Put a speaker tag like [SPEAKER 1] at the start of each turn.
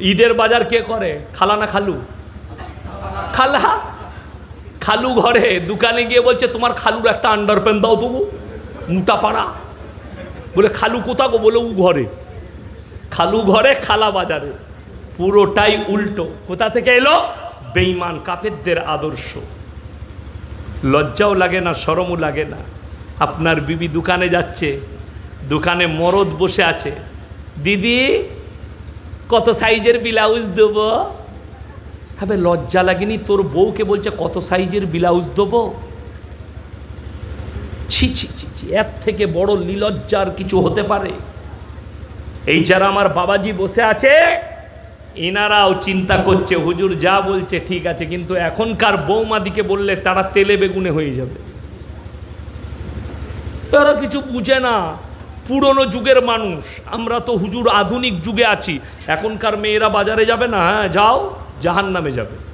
[SPEAKER 1] ঈদের বাজার কে করে? খালা না খালু। খালা? খালু ঘরে দোকানে গিয়ে বলছে, তোমার খালুর একটা আন্ডার প্যান্ট দাও তবু, মোটা পাড়া। বলে, খালু কোথা গো? বলে উ ঘরে। খালু ঘরে, খালা বাজারে। পুরোটাই উল্টো। কোথা থেকে এলো? বেইমান কাফেরদের আদর্শ। লজ্জাও লাগে না, সরমও লাগে না। আপনার বিবি দোকানে যাচ্ছে, দোকানে মরদ বসে আছে। দিদি কত সাইজের ব্লাউজ দেবো? হ্যাঁ লজ্জা লাগেনি? তোর বউকে বলছে কত সাইজের ব্লাউজ দেবো? ছি ছি ছি ছি, এর থেকে বড় লীলজ্জার কিছু হতে পারে। এই যারা আমার বাবাজি বসে আছে, এনারাও চিন্তা করছে, হুজুর যা বলছে ঠিক আছে, কিন্তু এখনকার বৌমাদিকে বললে তারা তেলে বেগুনে হয়ে যাবে। তারা কিছু বুঝে না। পুরনো যুগের মানুষ। আমরা তো হুজুর আধুনিক যুগে আছি। এখনকার মেয়েরা বাজারে যাবে না হ্যাঁ যাও জাহান নামে যাবে।